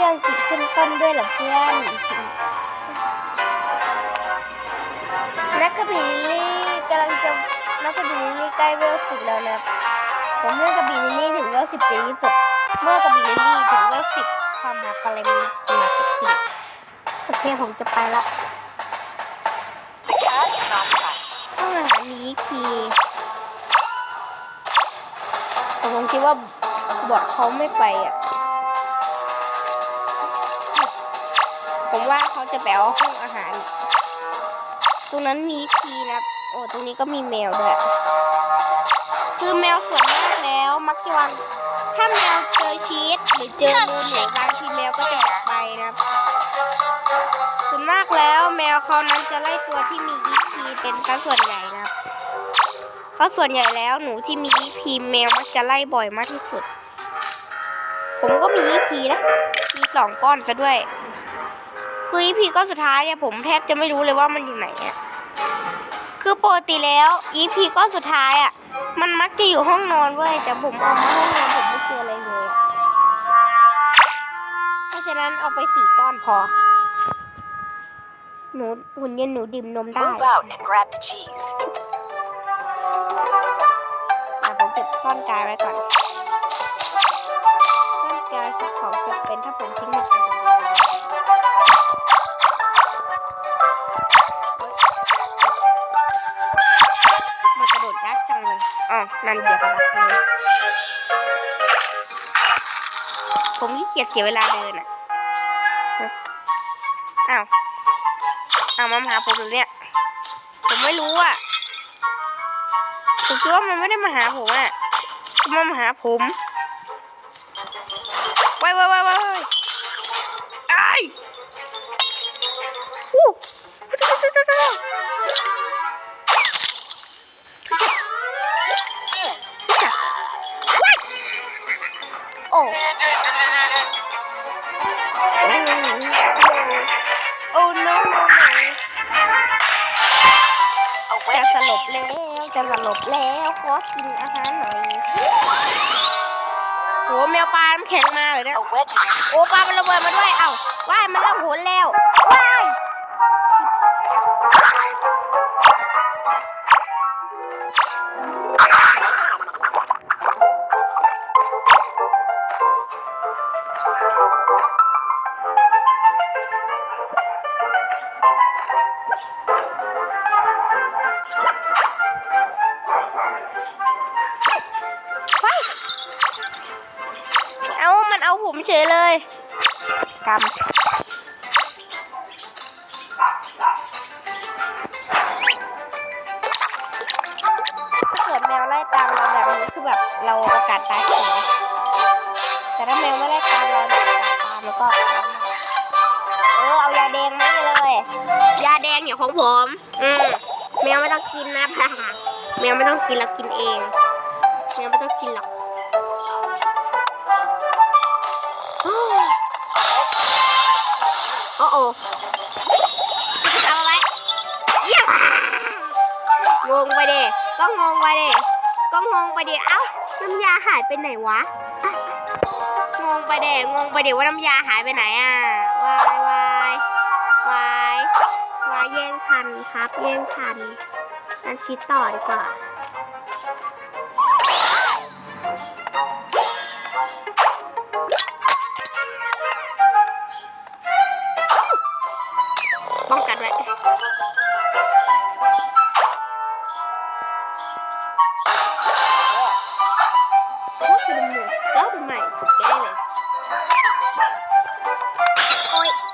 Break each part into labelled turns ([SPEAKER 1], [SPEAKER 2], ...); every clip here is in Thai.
[SPEAKER 1] ชื่ออังกฤษขึ้นต้นด้วยเหรอเพื่อน นักกระบี่ลิลลี่กำลังจะนักกระบี่ลิลลี่ใกล้เวลสิบแล้วนะ ผมเมื่อกระบี่ลิลลี่ถึงเวลสิบจะที่สุดเมื่อกระบี่ลิลลี่ถึงเวลสิบความหาอะไรมีมาเกิดขึ้นโอเคผมจะไปละ
[SPEAKER 2] The cat is on site.
[SPEAKER 1] ต้องหานี้คีย์แต่ผมคิดว่าบอดเขาไม่ไปอะ ผมว่าเขาจะไปเอาห้องอาหาร ตรงนั้นมีคีนะ โอ้ ตรงนี้ก็มีแมวด้วย คือแมวส่วนมากแล้ว มักจะวางถ้าแมวเจอชีสหรือเจอมูหนูบางทีแมวก็จะออกไปนะครับส่วนมากแล้วแมวเขานั้นจะไล่ตัวที่มีอีพีเป็นซะส่วนใหญ่นะครับเพราะส่วนใหญ่แล้วหนูที่มีอีพีแมวมักจะไล่บ่อยมากที่สุด ผมก็มีอีพีนะ มีสองก้อนซะด้วย คืออีพีก้อนสุดท้ายเนี่ยผมแทบจะไม่รู้เลยว่ามันอยู่ไหนอะคือปกติแล้วอีพีก้อนสุดท้ายอะมันมักจะอยู่ห้องนอนเว้ยแต่ผมเอามาห้องนอนผมไม่เจออะไรเลยอะเพราะฉะนั้นเอาไปสี่ก้อนพอ หนูหุ่นเย็นหนูดื่มนมได้
[SPEAKER 2] Move out and grab the cheese.
[SPEAKER 1] อะผมเก็บซ่อนกายไว้ก่อนซ่อนกายคือ ของจะเป็นถ้าผมทิ้งในการทำงานมันกระโดดยากจังเลยอ๋อนั่นเดี๋ยวกระดักเลยผมขี้เกียจเสียเวลาเดินอะอ้าวอ้าวมาหาผมเหรอเนี่ย ผมไม่รู้อะผมคิดว่ามันไม่ได้มาหาผมอะมันมาหาผม โอ้โอ้ no no no จะสลบแล้วจะสลบแล้วขอกินอาหารหน่อยโหแมวปลาน้ำแข็งมาเลยเนี่ยโอ้ปลามันระเบิดมาด้วยเอ้าว่ายมันเริ่มโหนแล้วว่าย ผมเฉยเลยกำถ้าเกิดแมวไล่ตามเราแบบนี้คือแบบเราโอกาสตายสูงแต่ถ้าแมวไม่ไล่ตามเราเนี่ยโอกาสตายมันก็เออเอายาแดงมาเลย ยาแดงอย่างของผมอืมแมวไม่ต้องกินนะแมวไม่ต้องกินเรากินเองแมวไม่ต้องกินหรอก โอ้เอาไว้เยี่ยมงงไปเด้ก็งงไปเด้ก็งงไปเด้เอ้าน้ำยาหายไปไหนวะงงไปเด้งงไปเด้ว่าน้ำยาหายไปไหนอะวายวายวายวายแย่งทันครับ แย่งทันอันคิดต่อดีกว่า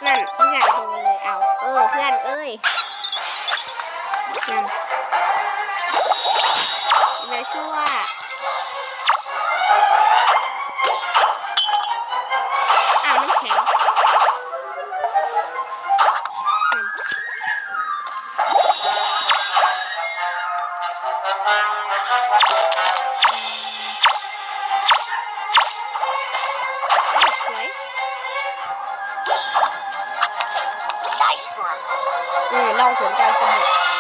[SPEAKER 1] นั่นเพื่อนโดนเลยเอา เออ เพื่อนเอ้ยนั่น เออลอ